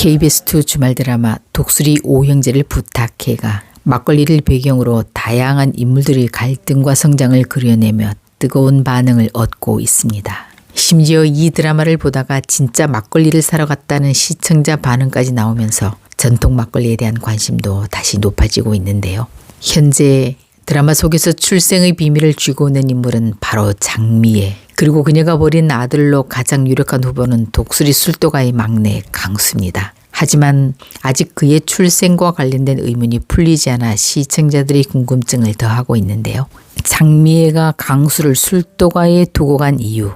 KBS2 주말 드라마 독수리 오형제를 부탁해가 막걸리를 배경으로 다양한 인물들의 갈등과 성장을 그려내며 뜨거운 반응을 얻고 있습니다. 심지어 이 드라마를 보다가 진짜 막걸리를 사러 갔다는 시청자 반응까지 나오면서 전통 막걸리에 대한 관심도 다시 높아지고 있는데요. 현재 드라마 속에서 출생의 비밀을 쥐고 있는 인물은 바로 장미애. 그리고 그녀가 버린 아들로 가장 유력한 후보는 독수리 술도가의 막내 강수입니다. 하지만 아직 그의 출생과 관련된 의문이 풀리지 않아 시청자들의 궁금증을 더하고 있는데요. 장미애가 강수를 술도가에 두고 간 이유,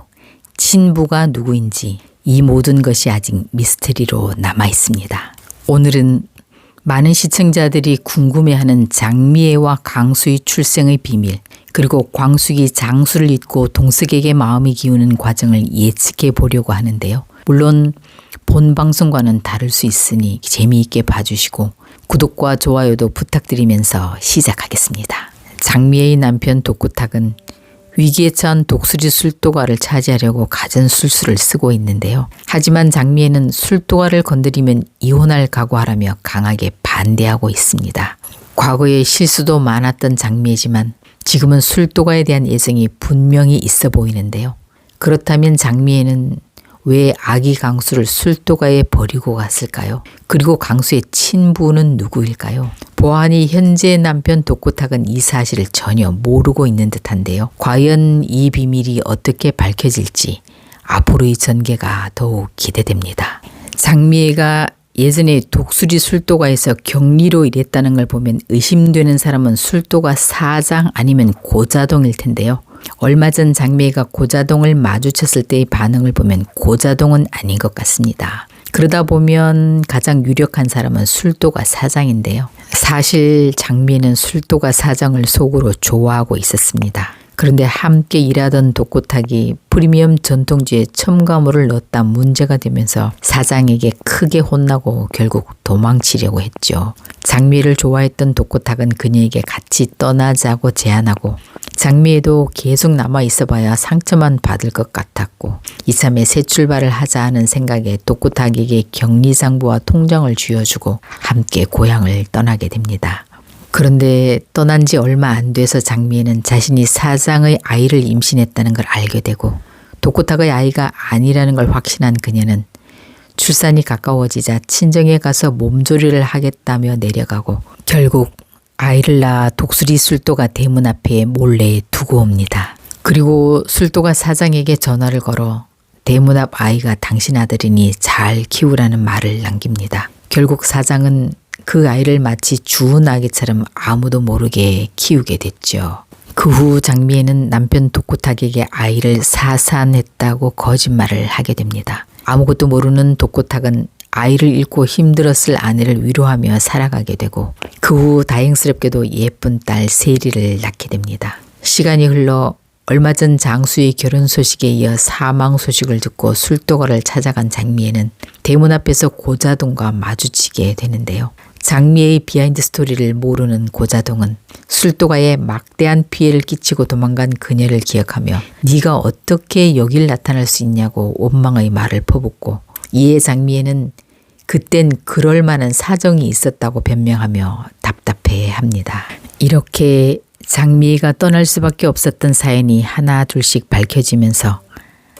친부가 누구인지 이 모든 것이 아직 미스터리로 남아 있습니다. 오늘은 많은 시청자들이 궁금해하는 장미애와 강수의 출생의 비밀, 그리고 광숙이 장수를 잊고 동석에게 마음이 기우는 과정을 예측해 보려고 하는데요. 물론 본 방송과는 다를 수 있으니 재미있게 봐주시고 구독과 좋아요도 부탁드리면서 시작하겠습니다. 장미애의 남편 독구탁은 위기에 처한 독수리 술도가를 차지하려고 갖은 술수를 쓰고 있는데요. 하지만 장미애는 술도가를 건드리면 이혼할 각오하라며 강하게 반대하고 있습니다. 과거에 실수도 많았던 장미애지만 지금은 술도가에 대한 애정이 분명히 있어 보이는데요. 그렇다면 장미애는 왜 아기 강수를 술도가에 버리고 갔을까요? 그리고 강수의 친부는 누구일까요? 보안이 현재 남편 독고탁은 이 사실을 전혀 모르고 있는 듯한데요. 과연 이 비밀이 어떻게 밝혀질지 앞으로의 전개가 더욱 기대됩니다. 장미애가 예전에 독수리 술도가에서 격리로 일했다는 걸 보면 의심되는 사람은 술도가 사장 아니면 고자동일 텐데요. 얼마 전 장미애가 고자동을 마주쳤을 때의 반응을 보면 고자동은 아닌 것 같습니다. 그러다 보면 가장 유력한 사람은 술도가 사장인데요. 사실 장미는 술도가 사장을 속으로 좋아하고 있었습니다. 그런데 함께 일하던 독고탁이 프리미엄 전통주에 첨가물을 넣었다 문제가 되면서 사장에게 크게 혼나고 결국 도망치려고 했죠. 장미를 좋아했던 독고탁은 그녀에게 같이 떠나자고 제안하고 장미에도 계속 남아 있어봐야 상처만 받을 것 같았고 이참에 새 출발을 하자 하는 생각에 독고탁에게 격리장부와 통장을 쥐어주고 함께 고향을 떠나게 됩니다. 그런데 떠난 지 얼마 안 돼서 장미애는 자신이 사장의 아이를 임신했다는 걸 알게 되고 독고탁의 아이가 아니라는 걸 확신한 그녀는 출산이 가까워지자 친정에 가서 몸조리를 하겠다며 내려가고 결국 아이를 낳아 독수리 술도가 대문 앞에 몰래 두고 옵니다. 그리고 술도가 사장에게 전화를 걸어 대문 앞 아이가 당신 아들이니 잘 키우라는 말을 남깁니다. 결국 사장은 그 아이를 마치 주운 아기처럼 아무도 모르게 키우게 됐죠. 그 후 장미애는 남편 독고탁에게 아이를 사산했다고 거짓말을 하게 됩니다. 아무것도 모르는 독고탁은 아이를 잃고 힘들었을 아내를 위로하며 살아가게 되고 그 후 다행스럽게도 예쁜 딸 세리를 낳게 됩니다. 시간이 흘러 얼마 전 장수의 결혼 소식에 이어 사망 소식을 듣고 술도가를 찾아간 장미애는 대문 앞에서 고자동과 마주치게 되는데요. 장미의 비하인드 스토리를 모르는 고자동은 술도가에 막대한 피해를 끼치고 도망간 그녀를 기억하며 네가 어떻게 여길 나타날 수 있냐고 원망의 말을 퍼붓고 이에 장미애는 그땐 그럴 만한 사정이 있었다고 변명하며 답답해 합니다. 이렇게 장미애가 떠날 수밖에 없었던 사연이 하나 둘씩 밝혀지면서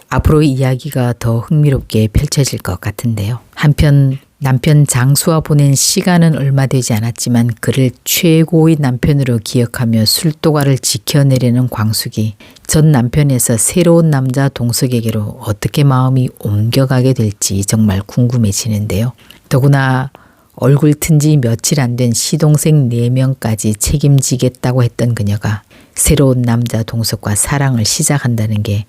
앞으로 이야기가 더 흥미롭게 펼쳐질 것 같은데요. 한편 남편 장수와 보낸 시간은 얼마 되지 않았지만 그를 최고의 남편으로 기억하며 술도가를 지켜내려는 광숙이 전 남편에서 새로운 남자 동석에게로 어떻게 마음이 옮겨가게 될지 정말 궁금해지는데요. 더구나 얼굴 튼 지 며칠 안 된 시동생 4명까지 책임지겠다고 했던 그녀가 새로운 남자 동석과 사랑을 시작한다는 게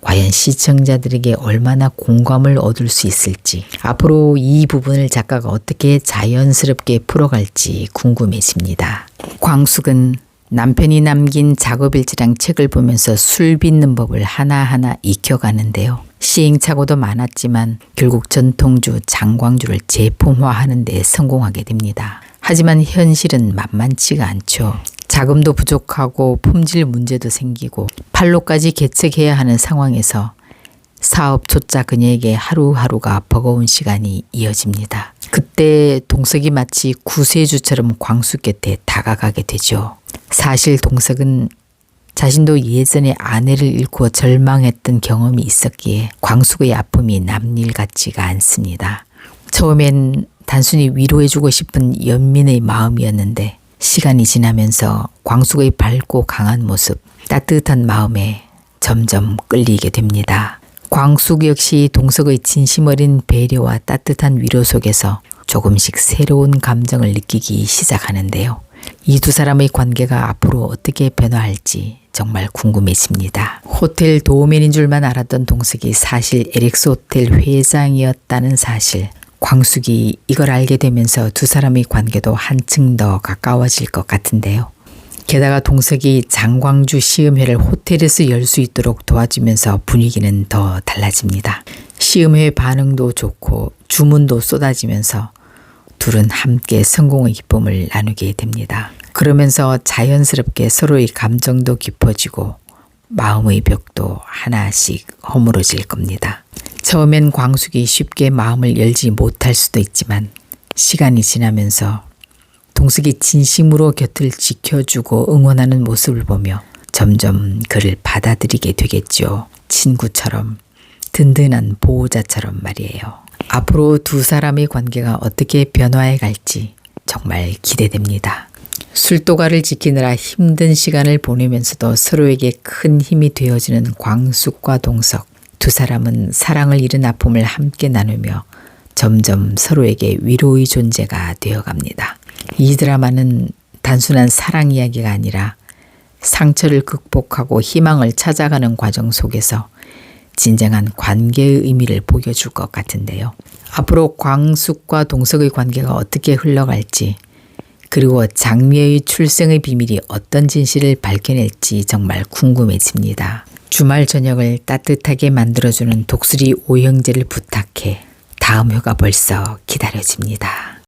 과연 시청자들에게 얼마나 공감을 얻을 수 있을지 앞으로 이 부분을 작가가 어떻게 자연스럽게 풀어갈지 궁금해집니다. 광숙은 남편이 남긴 작업일지랑 책을 보면서 술 빚는 법을 하나하나 익혀가는데요. 시행착오도 많았지만 결국 전통주 장광주를 제품화하는 데 성공하게 됩니다. 하지만 현실은 만만치가 않죠. 자금도 부족하고 품질 문제도 생기고 팔로까지 개척해야 하는 상황에서 사업 초짜 그녀에게 하루하루가 버거운 시간이 이어집니다. 이때 동석이 마치 구세주처럼 광수 곁에 다가가게 되죠. 사실 동석은 자신도 예전에 아내를 잃고 절망했던 경험이 있었기에 광숙의 아픔이 남일 같지가 않습니다. 처음엔 단순히 위로해주고 싶은 연민의 마음이었는데 시간이 지나면서 광숙의 밝고 강한 모습, 따뜻한 마음에 점점 끌리게 됩니다. 광숙 역시 동석의 진심 어린 배려와 따뜻한 위로 속에서 조금씩 새로운 감정을 느끼기 시작하는데요. 이 두 사람의 관계가 앞으로 어떻게 변화할지 정말 궁금해집니다. 호텔 도우맨인 줄만 알았던 동석이 사실 에릭스 호텔 회장이었다는 사실. 광숙이 이걸 알게 되면서 두 사람의 관계도 한층 더 가까워질 것 같은데요. 게다가 동석이 장광주 시음회를 호텔에서 열 수 있도록 도와주면서 분위기는 더 달라집니다. 시음회 반응도 좋고 주문도 쏟아지면서 둘은 함께 성공의 기쁨을 나누게 됩니다. 그러면서 자연스럽게 서로의 감정도 깊어지고 마음의 벽도 하나씩 허물어질 겁니다. 처음엔 광숙이 쉽게 마음을 열지 못할 수도 있지만 시간이 지나면서 동석이 진심으로 곁을 지켜주고 응원하는 모습을 보며 점점 그를 받아들이게 되겠죠. 친구처럼 든든한 보호자처럼 말이에요. 앞으로 두 사람의 관계가 어떻게 변화해 갈지 정말 기대됩니다. 술도가를 지키느라 힘든 시간을 보내면서도 서로에게 큰 힘이 되어주는 광숙과 동석. 두 사람은 사랑을 잃은 아픔을 함께 나누며 점점 서로에게 위로의 존재가 되어갑니다. 이 드라마는 단순한 사랑 이야기가 아니라 상처를 극복하고 희망을 찾아가는 과정 속에서 진정한 관계의 의미를 보여줄 것 같은데요. 앞으로 광숙과 동석의 관계가 어떻게 흘러갈지 그리고 장미의 출생의 비밀이 어떤 진실을 밝혀낼지 정말 궁금해집니다. 주말 저녁을 따뜻하게 만들어주는 독수리 오형제를 부탁해 다음 회가 벌써 기다려집니다.